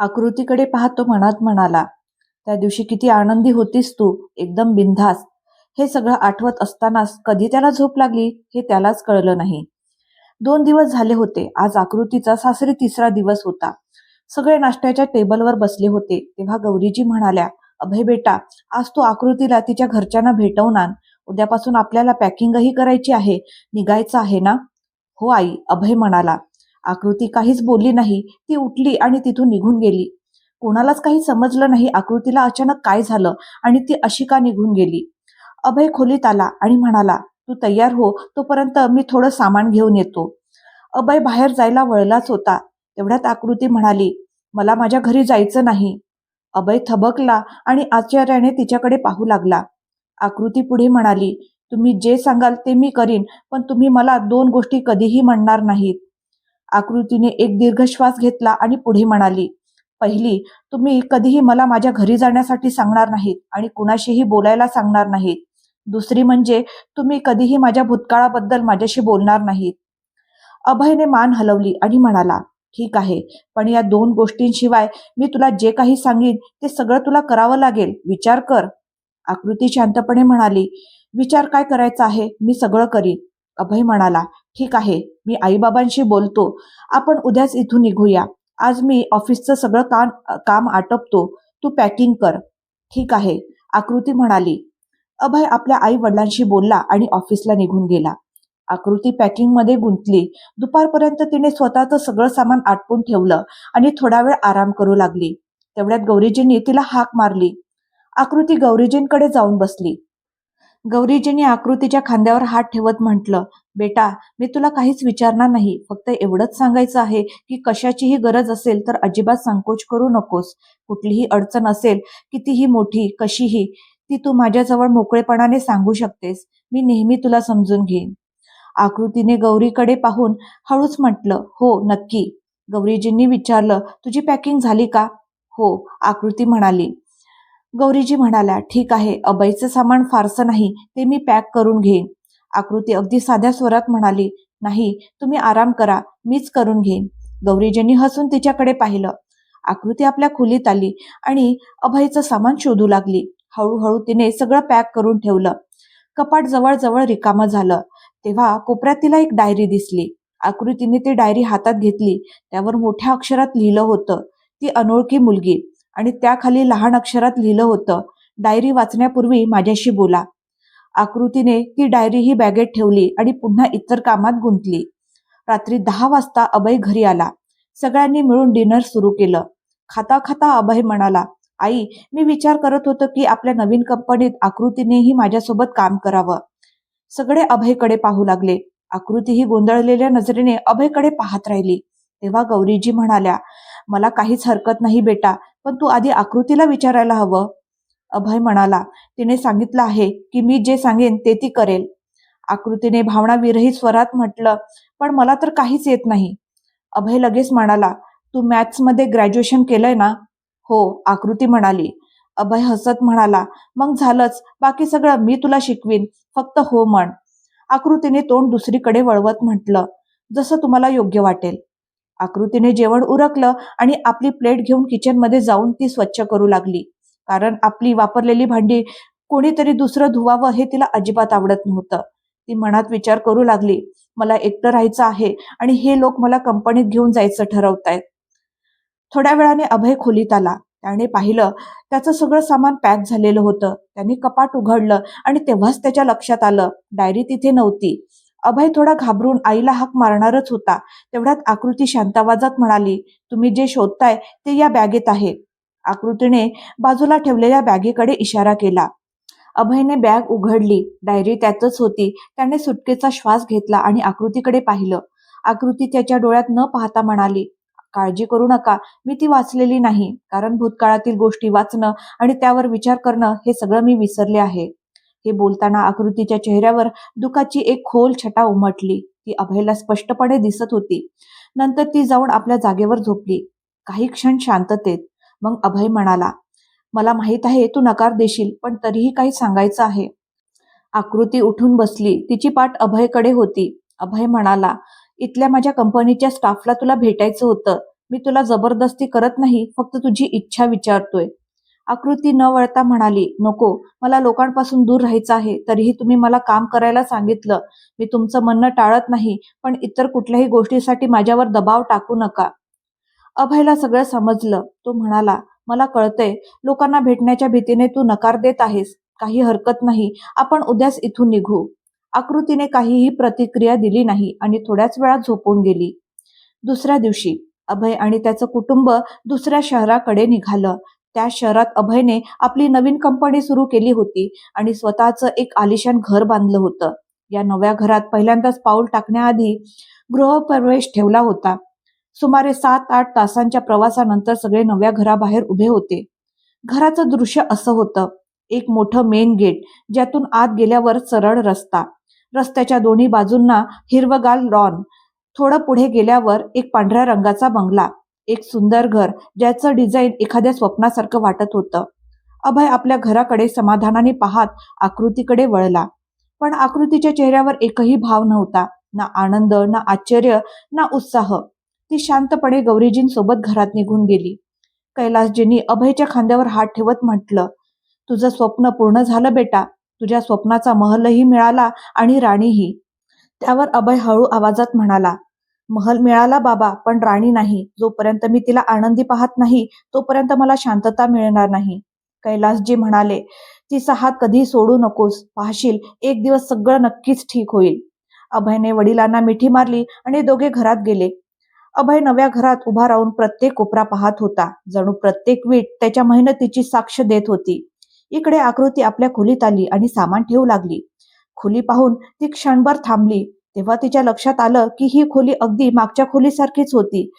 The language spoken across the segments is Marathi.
आकृतीकडे पाहतो मनात म्हणाला त्या दिवशी किती आनंदी होतीस तू एकदम बिनधास्त. हे सगळं आठवत असतानाच कधी त्याला झोप लागली हे त्यालाच कळलं नाही. दोन दिवस झाले होते आज आकृतीचा सासरी तिसरा दिवस होता. सगळे नाश्त्याच्या टेबलवर बसले होते तेव्हा गौरीजी म्हणाल्या अभय बेटा आज तू आकृतीला तिच्या घरच्यांना भेटवून आण. उद्यापासून आपल्याला पॅकिंगही करायची आहे निघायचं आहे ना? हो आई अभय म्हणाला. आकृती काहीच बोलली नाही ती उठली आणि तिथून निघून गेली. कोणालाच काही समजलं नाही आकृतीला अचानक काय झालं आणि ती अशी का निघून गेली. अभय खोलीत आला आणि म्हणाला तू तयार हो तोपर्यंत मी थोडं सामान घेऊन येतो. अभय बाहेर जायला वळलाच होता. तेवढ्यात आकृती म्हणाली मला माझ्या घरी जायचं नाही. अभय थबकला आणि आश्चर्याने तिच्याकडे पाहू लागला. आकृती पुढे म्हणाली तुम्ही जे सांगाल ते मी करीन पण तुम्ही मला दोन गोष्टी कधीही म्हणणार नाहीत. आकृतीने एक दीर्घ श्वास घेतला आणि पुढे म्हणाली पहिली तुम्ही कधीही मला माझ्या घरी जाण्यासाठी सांगणार नाहीत आणि कुणाशीही बोलायला सांगणार नाहीत. दुसरी म्हणजे तुम्ही कधीही माझ्या भूतकाळाबद्दल माझ्याशी बोलणार नाहीत. अभयने मान हलवली आणि म्हणाला ठीक आहे पण या दोन गोष्टींशिवाय मी तुला जे काही सांगेन ते सगळं तुला करावं लागेल. विचार कर. आकृती शांतपणे म्हणाली विचार काय करायचा आहे? मी सगळं करीन. अभय म्हणाला ठीक आहे मी आईबाबांशी बोलतो. आपण उद्याच इथून निघूया. आज मी ऑफिसचं सगळं काम काम आटपतो. तू पॅकिंग कर. ठीक आहे आकृती म्हणाली. अभय आपल्या आई वडिलांशी बोलला आणि ऑफिसला निघून गेला. आकृती पॅकिंगमध्ये गुंतली. दुपारपर्यंत तिने स्वतःचं सगळं सामान आटपून ठेवलं आणि थोडा वेळ आराम करू लागली. तेवढ्यात गौरीजींनी तिला हाक मारली. आकृती गौरीजींकडे जाऊन बसली. गौरीजींनी आकृतीच्या खांद्यावर हात ठेवत म्हटलं बेटा मी तुला काहीच विचारणार नाही. फक्त एवढंच सांगायचं आहे की कशाचीही गरज असेल तर अजिबात संकोच करू नकोस. कुठलीही अडचण असेल कितीही मोठी कशीही ती तू माझ्याजवळ मोकळेपणाने सांगू शकतेस. मी नेहमी तुला समजून घेईन. आकृतीने गौरीकडे पाहून हळूच म्हटलं हो नक्की. गौरीजींनी विचारलं तुझी पॅकिंग झाली का? हो आकृती म्हणाली. गौरीजी म्हणाल्या ठीक आहे अभयचं सामान फारसं नाही ते मी पॅक करून घेईन. आकृती अगदी साध्या स्वरात म्हणाली नाही तुम्ही आराम करा मीच करून घेईन. गौरीजींनी हसून तिच्याकडे पाहिलं. आकृती आपल्या खोलीत आली आणि अभयचं सामान शोधू लागली. हळूहळू तिने सगळं पॅक करून ठेवलं. कपाट जवळजवळ रिकामं झालं. तेव्हा कोपऱ्यात तिला एक डायरी दिसली. आकृतीने ती डायरी हातात घेतली. त्यावर मोठ्या अक्षरात लिहिलं होतं ती अनोळखी मुलगी. आणि त्याखाली लहान अक्षरात लिहिलं होतं डायरी वाचण्यापूर्वी माझ्याशी बोला. आकृतीने ती डायरी ही बॅगेत ठेवली आणि पुन्हा इतर कामात गुंतली. रात्री दहा वाजता अभय घरी आला. सगळ्यांनी मिळून डिनर सुरू केलं. खाता खाता अभय म्हणाला आई मी विचार करत होतो की आपल्या नवीन कंपनीत आकृतीनेही माझ्यासोबत काम करावं. सगळे अभयकडे पाहू लागले. आकृती ही गोंधळलेल्या नजरेने अभयकडे पाहत राहिली. तेव्हा गौरीजी म्हणाल्या मला काहीच हरकत नाही बेटा. पण तू आधी आकृतीला विचारायला हवं. अभय म्हणाला तिने सांगितलं आहे की मी जे सांगेन ते ती करेल. आकृतीने भावनाविरहित स्वरात म्हटलं पण मला तर काहीच येत नाही. अभय लगेच म्हणाला तू मॅथ्समध्ये ग्रॅज्युएशन केलंय ना? हो आकृती म्हणाली. अभय हसत म्हणाला मग झालंच बाकी सगळं मी तुला शिकवीन फक्त हो म्हण. आकृतीने तोंड दुसरीकडे वळवत म्हटलं जसं तुम्हाला योग्य वाटेल. आकृतीने जेवण उरकलं आणि आपली प्लेट घेऊन किचनमध्ये जाऊन ती स्वच्छ करू लागली. कारण आपली वापरलेली भांडी कोणीतरी दुसरं धुवावं हे तिला अजिबात आवडत नव्हतं. ती मनात विचार करू लागली मला एकटं राहायचं आहे आणि हे लोक मला कंपनीत घेऊन जायचं ठरवतायत. थोड्या वेळाने अभय खोलीत आला. त्याने पाहिलं त्याचं सगळं सामान पॅक झालेलं होतं. त्याने कपाट उघडलं आणि तेव्हाच त्याच्या लक्षात आलं डायरी तिथे नव्हती. अभय थोडा घाबरून आईला हाक मारणारच होता. तेवढ्यात आकृती शांतावाजात म्हणाली तुम्ही जे शोधताय ते या बॅगेत आहे. आकृतीने बाजूला ठेवलेल्या बॅगेकडे इशारा केला. अभयने बॅग उघडली. डायरी त्यातच होती. त्याने सुटकेचा श्वास घेतला आणि आकृतीकडे पाहिलं. आकृती त्याच्या डोळ्यात न पाहता म्हणाली काळजी करू नका. मी ती वाचलेली नाही. कारण भूतकाळातील गोष्टी वाचणं आणि त्यावर विचार करणं हे सगळं मी विसरले आहे. हे बोलताना आकृतीच्या चेहऱ्यावर दुखाची एक खोल छटा उमटली. ती अभयला स्पष्टपणे दिसत होती. नंतर ती जाऊन आपल्या जागेवर झोपली. काही क्षण शांततेत. मग अभय म्हणाला मला माहीत आहे तू नकार देशील पण तरीही काही सांगायचं आहे. आकृती उठून बसली. तिची पाठ अभयकडे होती. अभय म्हणाला इथल्या माझ्या कंपनीच्या स्टाफला तुला भेटायचं होतं. मी तुला जबरदस्ती करत नाही फक्त तुझी इच्छा विचारतोय. आकृती न वळता म्हणाली नको मला लोकांपासून दूर राहायचं आहे तरीही तुम्ही मला काम करायला सांगितलं. मी तुमचं म्हणणं टाळत नाही पण इतर कुठल्याही गोष्टीसाठी माझ्यावर दबाव टाकू नका. अभयला सगळं समजलं. तो म्हणाला मला कळतंय लोकांना भेटण्याच्या भीतीने तू नकार देत आहेस. काही हरकत नाही. आपण उद्याच इथून निघू. आकृतीने काहीही प्रतिक्रिया दिली नाही आणि थोड्याच वेळात झोपून गेली. दुसऱ्या दिवशी अभय आणि त्याचं कुटुंब दुसऱ्या शहराकडे निघालं. त्या शहरात अभयने आपली नवीन कंपनी सुरू केली होती आणि स्वतःचं एक आलिशान घर बांधलं होतं. या नव्या घरात पहिल्यांदाच पाऊल टाकण्याआधी गृहप्रवेश ठेवला होता. सुमारे सात आठ तासांच्या प्रवासानंतर सगळे नव्या घराबाहेर उभे होते. घराचं दृश्य असं होतं. एक मोठं मेन गेट ज्यातून आत गेल्यावर सरळ रस्ता. रस्त्याच्या दोन्ही बाजूंना हिरवगाल लॉन थोडं पुढे गेल्यावर एक पांढऱ्या रंगाचा बंगला. एक सुंदर घर ज्याचं डिझाईन एखाद्या स्वप्नासारखं वाटत होतं. अभय आपल्या घराकडे समाधानाने पाहत आकृतीकडे वळला. पण आकृतीच्या चेहऱ्यावर एकही भाव नव्हता. ना आनंद ना आश्चर्य ना उत्साह. ती शांतपणे गौरीजींसोबत घरात निघून गेली. कैलासजींनी अभयच्या खांद्यावर हात ठेवत म्हटलं तुझं स्वप्न पूर्ण झालं बेटा. तुझ्या स्वप्नाचा महलही मिळाला आणि राणीही. त्यावर अभय हळू आवाजात म्हणाला महल मिळाला बाबा पण राणी नाही. जोपर्यंत मी तिला आनंदी पाहत नाही तोपर्यंत मला शांतता मिळणार नाही. कैलासजी म्हणाले तिचा हात कधी सोडू नकोस. पाहशील एक दिवस सगळं नक्कीच ठीक होईल. अभयने वडिलांना मिठी मारली आणि दोघे घरात गेले. अभय नव्या घरात उभा राहून प्रत्येक कोपरा पाहत होता. जणू प्रत्येक वीट त्याच्या मेहनतीची साक्ष देत होती. इकडे आकृती आपल्या खोलीत आली आणि सामान ठेवू लागली. खोली पाहून ती क्षणभर थांबली. तेव्हा तिच्या लक्षात आलं की ही खोली अगदी मागच्या खोलीसारखीच होती.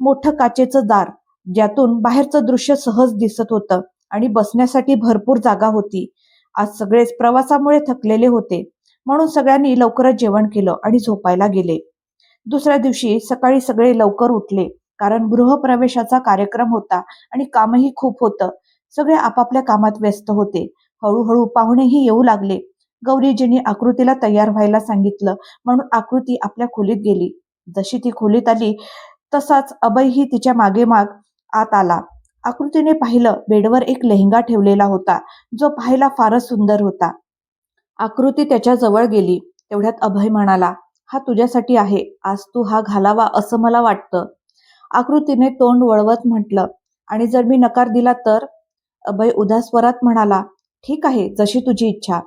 मोठं काचेचं दार ज्यातून बाहेरचं दृश्य सहज दिसत होतं आणि बसण्यासाठी भरपूर जागा होती. आज सगळेच प्रवासामुळे थकलेले होते. म्हणून सगळ्यांनी लवकरच जेवण केलं आणि झोपायला गेले. दुसऱ्या दिवशी सकाळी सगळे लवकर उठले कारण गृहप्रवेशाचा कार्यक्रम होता आणि कामही खूप होतं. सगळे आपापल्या कामात व्यस्त होते. हळूहळू पाहुणेही येऊ लागले. गौरीजींनी आकृतीला तयार व्हायला सांगितलं. म्हणून आकृती आपल्या खोलीत गेली. जशी ती खोलीत आली तसाच अभयही तिच्यामागे माग आत आला. आकृतीने पाहिलं बेडवर एक लेहंगा ठेवलेला होता जो पाहायला फारच सुंदर होता. आकृती त्याच्याजवळ गेली. तेवढ्यात अभय म्हणाला हा तुझ्यासाठी आहे. आज तू हा घालावा असं मला वाटतं. आकृतीने तोंड वळवत म्हटलं आणि जर मी नकार दिला तर? अभय उदास स्वरात म्हणाला ठीक आहे जशी तुझी इच्छा.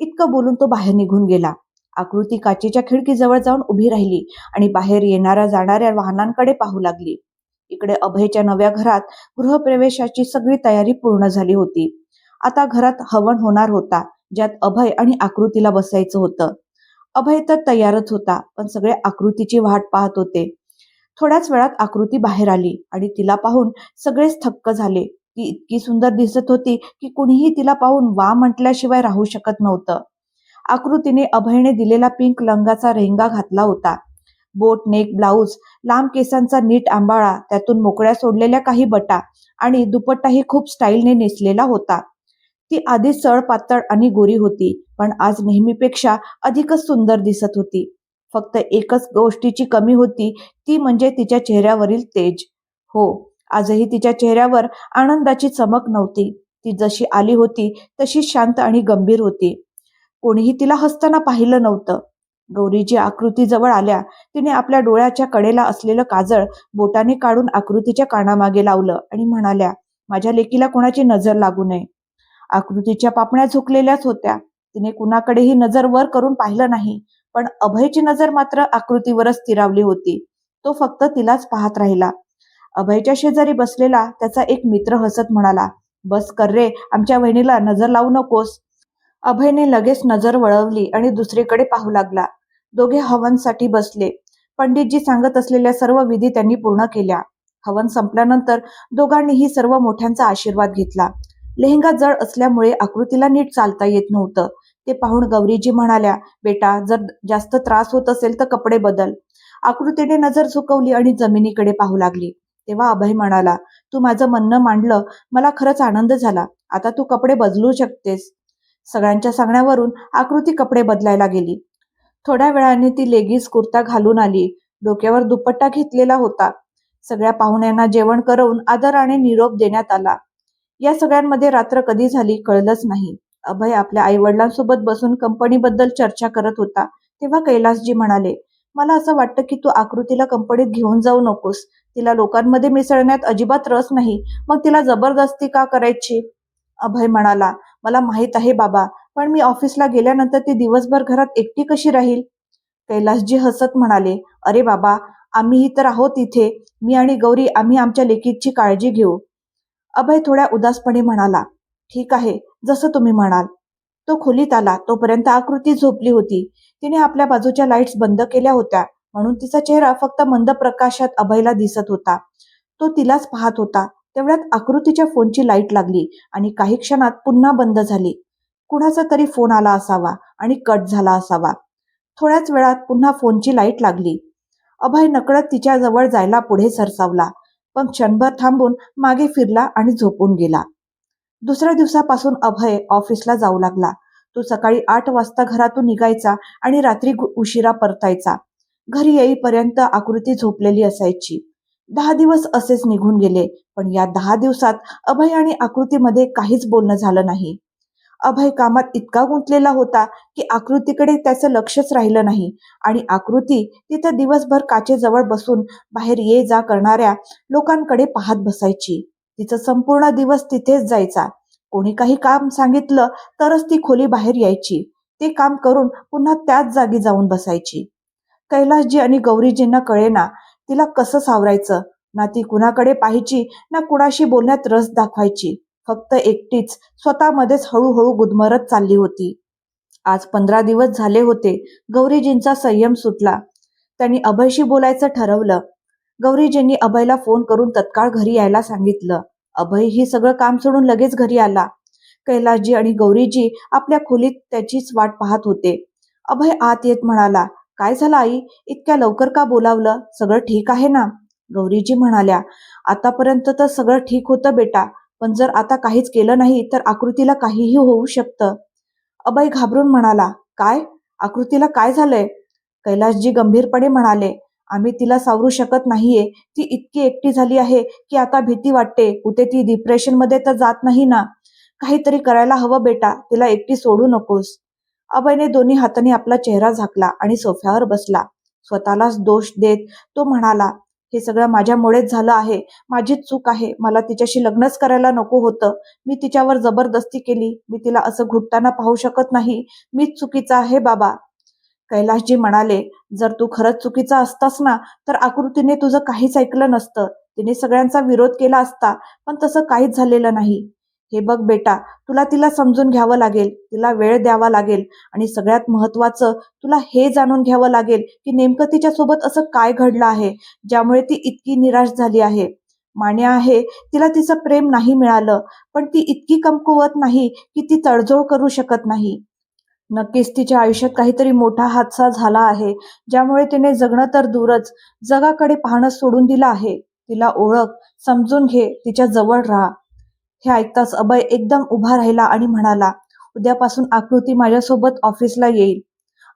इतकं बोलून तो बाहेर निघून गेला. आकृती काचेच्या खिडकीजवळ जाऊन उभी राहिली आणि बाहेर येणाऱ्या जाणाऱ्या वाहनांकडे पाहू लागली. इकडे अभयच्या नव्या घरात गृहप्रवेशाची सगळी तयारी पूर्ण झाली होती. आता घरात हवन होणार होता ज्यात अभय आणि आकृतीला बसायचं होतं. अभय तर तयारच होता पण सगळे आकृतीची वाट पाहत होते. थोड्याच वेळात आकृती बाहेर आली आणि तिला पाहून सगळेच थक्क झाले. ती इतकी सुंदर दिसत होती की कुणीही तिला पाहून वा म्हटल्याशिवाय राहू शकत नव्हतं. आकृतीने अभयने दिलेला पिंक रंगाचा रेंगा घातला होता. बोट नेक ब्लाऊज लांब केसांचा नीट आंबाळा त्यातून मोकळ्या सोडलेल्या काही बटा आणि दुपट्टाही खूप स्टाईलने नेसलेला होता. ती आधी सळ पातळ आणि गोरी होती पण आज नेहमीपेक्षा अधिकच सुंदर दिसत होती. फक्त एकच गोष्टीची कमी होती ती म्हणजे तिच्या चेहऱ्यावरील तेज. हो आजही तिच्या चेहऱ्यावर आनंदाची चमक नव्हती. ती जशी आली होती तशी शांत आणि गंभीर होती. कोणीही तिला हसताना पाहिलं नव्हतं. गौरीची आकृती जवळ आल्या तिने आपल्या डोळ्याच्या कडेला असलेलं काजळ बोटाने काढून आकृतीच्या कानामागे लावलं आणि म्हणाल्या माझ्या लेकीला कोणाची नजर लागू नये. आकृतीच्या पापण्या झुकलेल्याच होत्या. तिने कुणाकडेही नजर वर करून पाहिलं नाही पण अभयची नजर मात्र आकृतीवरच स्थिरावली होती. तो फक्त तिलाच पाहत राहिला. अभयच्या शेजारी बसलेला त्याचा एक मित्र हसत म्हणाला बस कर रे आमच्या बहिणीला नजर लावू नकोस. अभयने लगेच नजर वळवली आणि दुसरीकडे पाहू लागला. दोघे हवनसाठी बसले. पंडितजी सांगत असलेल्या सर्व विधी त्यांनी पूर्ण केल्या. हवन संपल्यानंतर दोघांनीही सर्व मोठ्यांचा आशीर्वाद घेतला. लेहंगा जड असल्यामुळे आकृतीला नीट चालता येत नव्हतं. ते पाहून गौरीजी म्हणाल्या बेटा जर जास्त त्रास होत असेल तर कपडे बदल. आकृतीने नजर झुकवली आणि जमिनीकडे पाहू लागली. तेव्हा अभय म्हणाला तू माझं म्हणणं मांडलं मला खरंच आनंद झाला. आता तू कपडे बदलू शकतेस. सगळ्यांच्या सांगण्यावरून आकृती कपडे बदलायला गेली. थोड्या वेळाने ती लेगीज कुर्ता घालून आली. डोक्यावर दुपट्टा घेतलेला होता. सगळ्या पाहुण्यांना जेवण करवून आदराने निरोप देण्यात आला. या सगळ्यांमध्ये रात्र कधी झाली कळलंच नाही. अभय आपल्या आई वडिलांसोबत बसून कंपनीबद्दल चर्चा करत होता. तेव्हा कैलासजी म्हणाले मला असं वाटतं की तू आकृतीला कंपनीत घेऊन जाऊ नकोस. तिला लोकांमध्ये मिसळण्यात अजिबात रस नाही. मग तिला जबरदस्ती का करायची? अभय म्हणाला मला माहीत आहे बाबा पण मी ऑफिसला गेल्यानंतर ती दिवसभर घरात एकटी कशी राहील? कैलासजी हसत म्हणाले अरे बाबा आम्हीही तर आहोत इथे. मी आणि गौरी आम्ही आमच्या लेकीची काळजी घेऊ. अभय थोड्या उदासपणे म्हणाला ठीक आहे जसं तुम्ही म्हणाल. तो खोलीत आला. तोपर्यंत आकृती झोपली होती. तिने आपल्या बाजूच्या लाईट्स बंद केल्या होत्या. म्हणून तिचा चेहरा फक्त मंद प्रकाशात अभयला दिसत होता. तो तिलाच पाहत होता. तेवढ्यात आकृतीच्या फोनची लाइट लागली आणि काही क्षणात पुन्हा बंद झाली. कुणाचा तरी फोन आला असावा आणि कट झाला असावा. थोड्याच वेळात पुन्हा फोनची लाइट लागली. अभय नकळत तिच्या जवळ जायला पुढे सरसावला. पण क्षणभर थांबून मागे फिरला आणि झोपून गेला. दुसऱ्या दिवसापासून अभय ऑफिसला जाऊ लागला. तो सकाळी आठ वाजता घरातून निघायचा आणि रात्री उशिरा परतायचा. घरी येईपर्यंत आकृती झोपलेली असायची. दहा दिवस असेच निघून गेले पण या दहा दिवसात अभय आणि आकृतीमध्ये काहीच बोलणं झालं नाही. अभय कामात इतका गुंतलेला होता की आकृतीकडे त्याचं लक्षच राहिलं नाही आणि आकृती तिथं दिवसभर काचेजवळ बसून बाहेर ये जा करणाऱ्या लोकांकडे पाहत बसायची. तिचा संपूर्ण दिवस तिथेच जायचा. कोणी काही काम सांगितलं तरच ती खोली बाहेर यायची. ते काम करून पुन्हा त्याच जागी जाऊन बसायची. कैलासजी आणि गौरीजींना कळेना तिला कसं सावरायचं? ना ती कुणाकडे पाहायची ना कुणाशी बोलण्यात रस दाखवायची. फक्त एकटीच स्वतःमध्येच हळूहळू गुदमरत चालली होती. आज पंधरा दिवस झाले होते. गौरीजींचा संयम सुटला. त्यांनी अभयशी बोलायचं ठरवलं. गौरीजींनी अभयला फोन करून तत्काळ घरी यायला सांगितलं. अभय ही सगळं काम सोडून लगेच घरी आला. कैलासजी आणि गौरीजी आपल्या खोलीत त्याचीच वाट पाहत होते. अभय आत येत म्हणाला काय झालं आई? इतक्या लवकर का बोलावलं? सगळं ठीक आहे ना? गौरीजी म्हणाल्या आतापर्यंत तर सगळं ठीक होतं बेटा पण जर आता काहीच केलं नाही तर आकृतीला काहीही होऊ शकतं. अभय घाबरून म्हणाला काय? आकृतीला काय झालंय? कैलाशजी गंभीरपणे म्हणाले आम्ही तिला सावरू शकत नाहीये. ती इतकी एकटी झाली आहे की आता भीती वाटते. कुठे ती डिप्रेशनमध्ये तर जात नाही ना. काहीतरी करायला हवं बेटा. तिला एकटी सोडू नकोस. अभयने दोन्ही हातांनी आपला चेहरा झाकला आणि सोफ्यावर बसला. स्वतःलाच दोष देत तो म्हणाला हे सगळं माझ्यामुळेच झालं आहे. माझीच चूक आहे. मला तिच्याशी लग्नच करायला नको होतं. मी तिच्यावर जबरदस्ती केली. मी तिला असं घुटताना पाहू शकत नाही. मीच चुकीचा आहे बाबा. कैलाशजी म्हणाले जर तू खरंच चुकीचा असतास ना तर आकृतीने तुझं काहीच ऐकलं नसतं. तिने सगळ्यांचा विरोध केला असता पण तसं काहीच झालेलं नाही. हे बघ बेटा तुला तिला समजून घ्यावं लागेल तिला वेळ द्यावा लागेल आणि सगळ्यात महत्वाचं तुला हे जाणून घ्यावं लागेल की नेमकं तिच्यासोबत असं काय घडलं आहे ज्यामुळे ती इतकी निराश झाली आहे. मान्य आहे तिला तिचं प्रेम नाही मिळालं पण ती इतकी कमकुवत नाही की ती तडजोड करू शकत नाही. नक्कीच तिच्या आयुष्यात काहीतरी मोठा हादसा झाला आहे ज्यामुळे तिने जगणं तर दूरच जगाकडे पाहणं सोडून दिलं आहे. तिला ओळख समजून घे तिच्या जवळ राहा. हे ऐकताच अभय एकदम उभा राहिला आणि म्हणाला उद्यापासून आकृती माझ्यासोबत ऑफिसला येईल.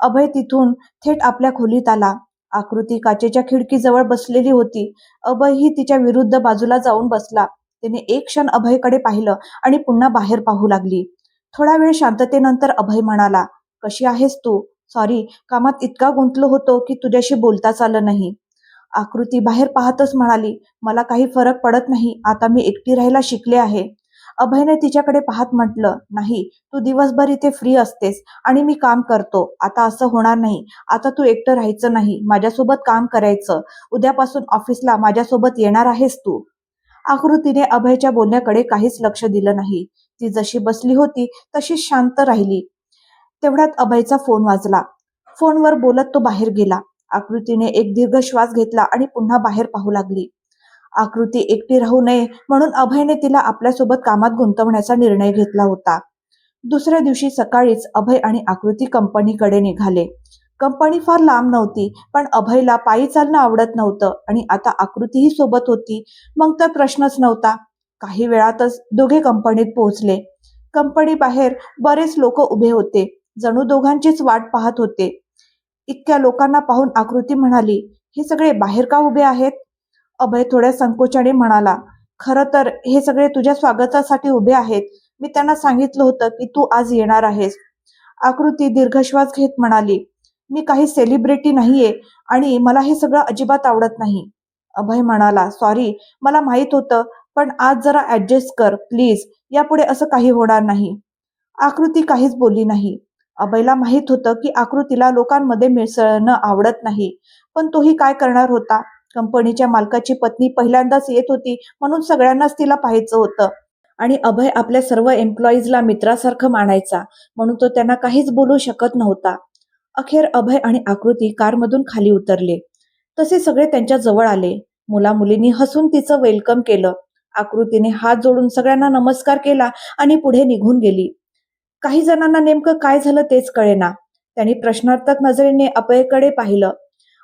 अभय तिथून थेट आपल्या खोलीत आला. आकृती काचेच्या खिडकीजवळ बसलेली होती. अभय ही तिच्या विरुद्ध बाजूला जाऊन बसला. तिने एक क्षण अभयकडे पाहिलं आणि पुन्हा बाहेर पाहू लागली. थोडा वेळ शांततेनंतर अभय म्हणाला कशी आहेस तू? सॉरी कामात इतका गुंतलो होतो की तुझ्याशी बोलताच आलं नाही. आकृती बाहेर पाहतच म्हणाली मला काही फरक पडत नाही आता मी एकटी राहायला शिकले आहे. अभयने तिच्याकडे पाहत म्हटलं नाही तू दिवसभर इथे फ्री असतेस आणि मी काम करतो. आता असं होणार नाही. आता तू एकटं राहायचं नाही. माझ्यासोबत काम करायचं. उद्यापासून ऑफिसला माझ्यासोबत येणार आहेस तू. आकृतीने अभयच्या बोलण्याकडे काहीच लक्ष दिलं नाही. ती जशी बसली होती तशी शांत राहिली. तेवढ्यात अभयचा फोन वाजला. फोनवर बोलत तो बाहेर गेला. आकृतीने एक दीर्घ श्वास घेतला आणि पुन्हा बाहेर पाहू लागली. आकृती एकटी राहू नये म्हणून अभयने तिला आपल्यासोबत कामात गुंतवण्याचा निर्णय घेतला होता. दुसऱ्या दिवशी सकाळीच अभय आणि आकृती कंपनीकडे निघाले. कंपनी फार लांब नव्हती पण अभयला पायी चालणं आवडत नव्हतं आणि आता आकृतीही सोबत होती मग तर प्रश्नच नव्हता. काही वेळातच दोघे कंपनीत पोहोचले. कंपनी बाहेर बरेच लोक उभे होते जणू दोघांचीच वाट पाहत होते. इतक्या लोकांना पाहून आकृती म्हणाली हे सगळे बाहेर का उभे आहेत? अभय थोड्या संकोचाने म्हणाला खरं तर हे सगळे तुझ्या स्वागतासाठी उभे आहेत. मी त्यांना सांगितलं होतं की तू आज येणार आहेस. आकृती दीर्घश्वास घेत म्हणाली मी काही सेलिब्रिटी नाहीये आणि मला हे सगळं अजिबात आवडत नाही. अभय म्हणाला सॉरी मला माहीत होतं पण आज जरा ऍडजस्ट कर प्लीज यापुढे असं काही होणार नाही. आकृती काहीच बोलली नाही. अभयला माहीत होतं की आकृतीला लोकांमध्ये मिसळणं आवडत नाही. पण तोही काय करणार होता? कंपनीच्या मालकाची पत्नी पहिल्यांदाच येत होती म्हणून सगळ्यांनाच तिला पाहायचं होतं. आणि अभय आपल्या सर्व एम्प्लॉईजला मित्रासारखं मानायचा म्हणून तो त्यांना काहीच बोलू शकत नव्हता. अखेर अभय आणि आकृती कारमधून खाली उतरले. तसे सगळे त्यांच्या जवळ आले. मुला मुलींनी हसून तिचं वेलकम केलं. आकृतीने हात जोडून सगळ्यांना नमस्कार केला आणि पुढे निघून गेली. काही जणांना नेमकं काय झालं तेच कळेना. त्यांनी प्रश्नार्थक नजरेने अभयकडे पाहिलं.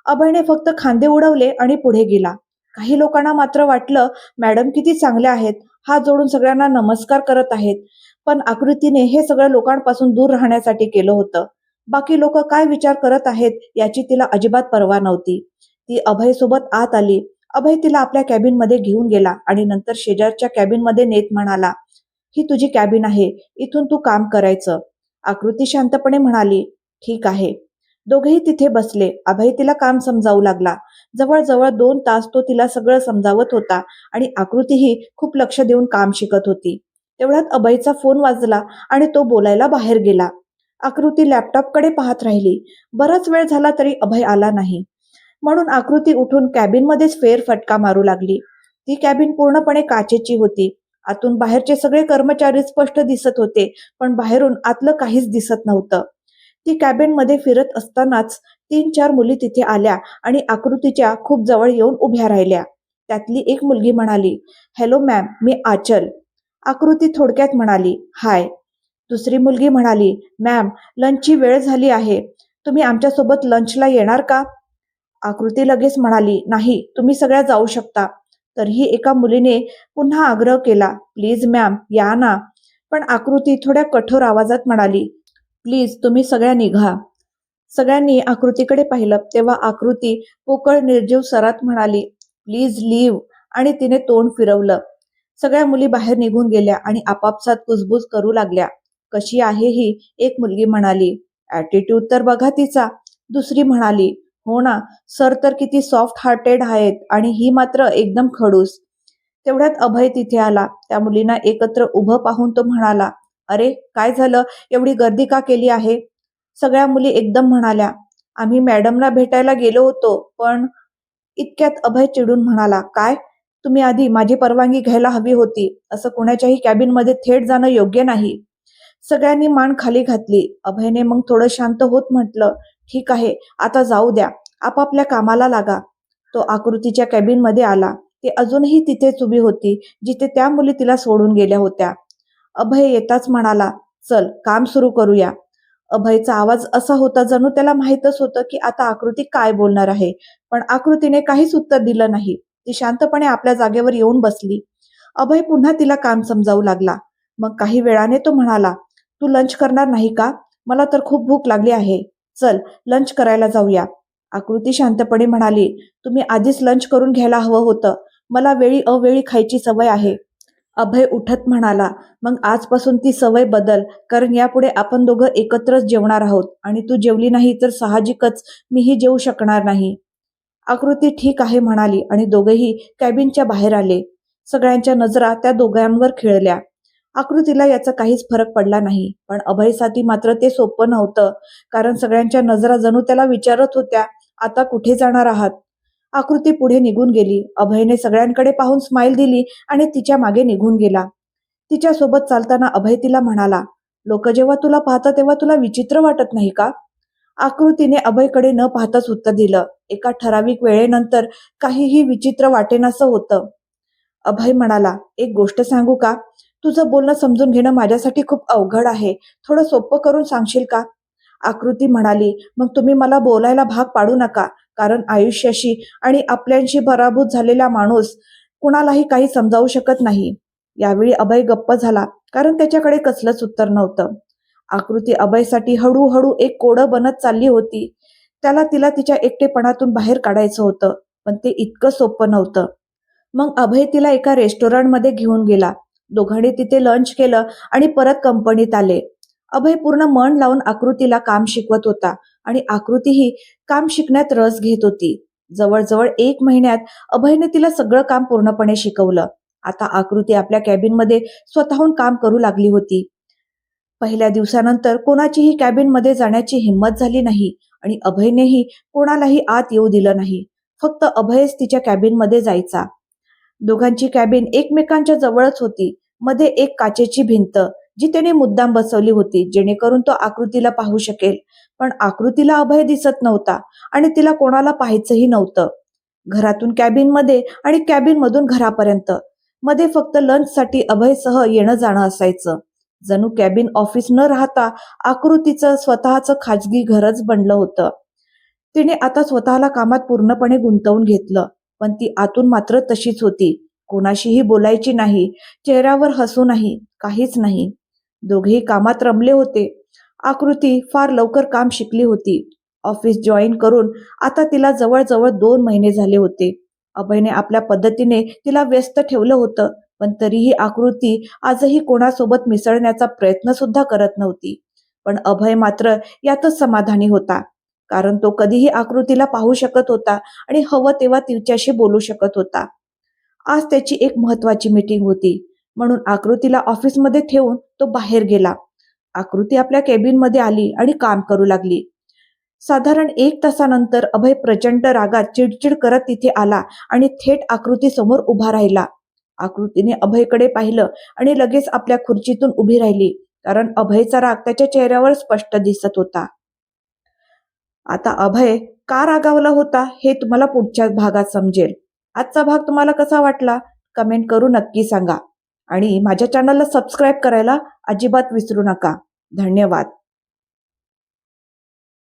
अभयने फक्त खांदे उडवले आणि पुढे गेला. काही लोकांना मात्र वाटलं मॅडम किती चांगल्या आहेत. हात जोडून सगळ्यांना नमस्कार करत आहेत. पण आकृतीने हे सगळं लोकांपासून दूर राहण्यासाठी केलं होतं. बाकी लोक काय विचार करत आहेत याची तिला अजिबात पर्वा नव्हती. ती अभय सोबत आत आली. अभय तिला आपल्या कॅबिनमध्ये घेऊन गेला आणि नंतर शेजारच्या कॅबिनमध्ये नेत म्हणाला ही तुझी कॅबिन आहे इथून तू काम करायचं. आकृती शांतपणे म्हणाली ठीक आहे. दोघेही तिथे बसले. अभय तिला काम समजावू लागला. जवळजवळ दोन तास तो तिला सगळं समजावत होता आणि आकृतीही खूप लक्ष देऊन काम शिकत होती. तेवढ्यात अभयचा फोन वाजला आणि तो बोलायला बाहेर गेला. आकृती लॅपटॉपकडे पाहत राहिली. बराच वेळ झाला तरी अभय आला नाही. म्हणून आकृती उठून कॅबिनमध्येच फेर फटका मारू लागली. ती कॅबिन पूर्णपणे काचेची होती. आतून बाहेरचे सगळे कर्मचारी स्पष्ट दिसत होते पण बाहेरून आतलं काहीच दिसत नव्हतं. ती कॅबिनमध्ये फिरत असतानाच तीन चार मुली तिथे आल्या आणि आकृतीच्या खूप जवळ येऊन उभ्या राहिल्या. त्यातली एक मुलगी म्हणाली हॅलो मॅम मी आचल. आकृती थोडक्यात म्हणाली हाय दुसरी मुलगी म्हणाली मॅम लंचची वेळ झाली आहे. तुम्ही आमच्यासोबत लंचला येणार का? आकृती लगेच म्हणाली नाही तुम्ही सगळ्या जाऊ शकता. तरीही एका मुलीने पुन्हा आग्रह केला प्लीज मॅम या ना. पण आकृती थोड्या कठोर आवाजात म्हणाली प्लीज तुम्ही सगळ्या निघा सगळ्यांनी आकृतीकडे पाहिलं तेव्हा आकृती पोकळ निर्जीव सरात म्हणाली प्लीज लिव्ह आणि तिने तोंड फिरवलं. सगळ्या मुली बाहेर निघून गेल्या आणि आपापसात कुजबूज करू लागल्या. कशी आहे ही? एक मुलगी म्हणाली ऍटिट्यूड तर बघा तिचा. दुसरी म्हणाली हो ना. सर तर किती सॉफ्ट हार्टेड आहेत आणि ही मात्र एकदम खडूस. तेवढ्यात अभय तिथे आला. त्या मुलींना एकत्र उभं पाहून तो म्हणाला अरे काय झालं? एवढी गर्दी का केली आहे? सगळ्या मुली एकदम म्हणाल्या आम्ही मॅडमला भेटायला गेलो होतो पण इतक्यात अभय चिडून म्हणाला काय? तुम्ही आधी माझी परवानगी घ्यायला हवी होती. असं कोणाच्याही कॅबिनमध्ये थेट जाणं योग्य नाही. सगळ्यांनी मान खाली घातली. अभयने मग थोडं शांत होत म्हटलं ठीक आहे आता जाऊ द्या. आपापल्या कामाला लागा. तो आकृतीच्या कॅबिनमध्ये आला. ती अजूनही तिथेच उभी होती जिथे त्या मुली तिला सोडून गेल्या होत्या. अभय येताच म्हणाला चल काम सुरू करूया. अभयचा आवाज असा होता जणू त्याला माहीतच होतं की आता आकृती काय बोलणार आहे. पण आकृतीने काहीच उत्तर दिलं नाही. ती शांतपणे आपल्या जागेवर येऊन बसली. अभय पुन्हा तिला काम समजावू लागला. मग काही वेळाने तो म्हणाला तू लंच करणार नाही का? मला तर खूप भूक लागली आहे. चल लंच करायला जाऊया. आकृती शांतपणे म्हणाली तुम्ही आधीच लंच करून घ्यायला हवं होतं. मला वेळी अवेळी खायची सवय आहे. अभय उठत म्हणाला मग आजपासून ती सवय बदल कारण यापुढे आपण दोघं एकत्रच जेवणार आहोत आणि तू जेवली नाही तर साहजिकच मीही जेवू शकणार नाही. आकृती ठीक आहे म्हणाली आणि दोघेही कॅबिनच्या बाहेर आले. सगळ्यांच्या नजरा त्या दोघांवर खिळल्या. आकृतीला याचा काहीच फरक पडला नाही. पण अभयसाठी मात्र ते सोपं नव्हतं कारण सगळ्यांच्या नजरा जणू त्याला विचारत होत्या आता कुठे जाणार आहात? आकृती पुढे निघून गेली. अभयने सगळ्यांकडे पाहून स्माईल दिली आणि तिच्यामागे निघून गेला. तिच्या सोबत चालताना अभय तिला म्हणाला लोक जेव्हा तुला पाहतात तेव्हा तुला विचित्र वाटत नाही का? आकृतीने अभयकडे न पाहताच उत्तर दिलं. एका ठराविक वेळेनंतर काहीही विचित्र वाटेनासं होतं. अभय म्हणाला एक गोष्ट सांगू का? तुझं बोलणं समजून घेणं माझ्यासाठी खूप अवघड आहे. थोडं सोपं करून सांगशील का? आकृती म्हणाली मग तुम्ही मला बोलायला भाग पाडू नका कारण आयुष्याशी आणि आपल्यांशी पराभूत झालेला माणूस कुणालाही काही समजावू शकत नाही. यावेळी अभय गप्प झाला कारण त्याच्याकडे कसलंच उत्तर नव्हतं. आकृती अभयसाठी हळूहळू एक कोडं बनत चालली होती. त्याला तिला तिच्या एकटेपणातून बाहेर काढायचं होतं पण ते इतकं सोपं नव्हतं. मग अभय तिला एका रेस्टॉरंटमध्ये घेऊन गेला. दोघांनी तिथे लंच केलं आणि परत कंपनीत आले. अभय पूर्ण मन लावून आकृतीला काम शिकवत होता आणि आकृतीही काम शिकण्यात रस घेत होती. जवळजवळ एक महिन्यात अभयने तिला सगळं काम पूर्णपणे शिकवलं. आता आकृती आपल्या कॅबिनमध्ये स्वतःहून काम करू लागली होती. पहिल्या दिवसानंतर कोणाचीही कॅबिनमध्ये जाण्याची हिंमत झाली नाही आणि अभयनेही कोणालाही आत येऊ दिलं नाही. फक्त अभयच तिच्या कॅबिनमध्ये जायचा. दोघांची कॅबिन एकमेकांच्या जवळच होती. मध्ये एक काचेची भिंत जी त्याने मुद्दाम बसवली होती जेणेकरून तो आकृतीला पाहू शकेल. पण आकृतीला अभय दिसत नव्हता आणि तिला कोणाला पाहायचंही नव्हतं. घरातून कॅबिनमध्ये आणि कॅबिन मधून घरापर्यंत. मध्ये फक्त लंच साठी अभयसह येणं जाणं असायचं. जणू कॅबिन ऑफिस न राहता आकृतीचं स्वतःचं खाजगी घरच बनलं होतं. तिने आता स्वतःला कामात पूर्णपणे गुंतवून घेतलं. पण ती आतून मात्र तशीच होती. कोणाशीही बोलायची नाही चेहऱ्यावर हसू नाही काहीच नाही. दोघेही कामात रमले होते. आकृती फार लवकर काम शिकली होती. ऑफिस जॉईन करून आता तिला जवळजवळ दोन महिने झाले होते. अभयने आपल्या पद्धतीने तिला व्यस्त ठेवलं होतं पण तरीही आकृती आजही कोणासोबत मिसळण्याचा प्रयत्न सुद्धा करत नव्हती. पण अभय मात्र यातच समाधानी होता. कारण तो कधीही आकृतीला पाहू शकत होता आणि हवं तेव्हा तिच्याशी बोलू शकत होता. आज त्याची एक महत्वाची मीटिंग होती. म्हणून आकृतीला ऑफिसमध्ये ठेवून तो बाहेर गेला. आकृती आपल्या केबिनमध्ये आली आणि काम करू लागली. साधारण एक तासानंतर अभय प्रचंड रागात चिडचिड करत तिथे आला आणि थेट आकृती समोर उभा राहिला. आकृतीने अभयकडे पाहिलं आणि लगेच आपल्या खुर्चीतून उभी राहिली कारण अभयचा राग त्याच्या चेहऱ्यावर स्पष्ट दिसत होता. आता अभय का रागावला होता हे तुम्हाला पुढच्या भागात समजेल. आजचा भाग तुम्हाला कसा वाटला? कमेंट करू नक्की सांगा. आणि माझ्या चॅनलला सबस्क्राईब करायला अजिबात विसरू नका. धन्यवाद.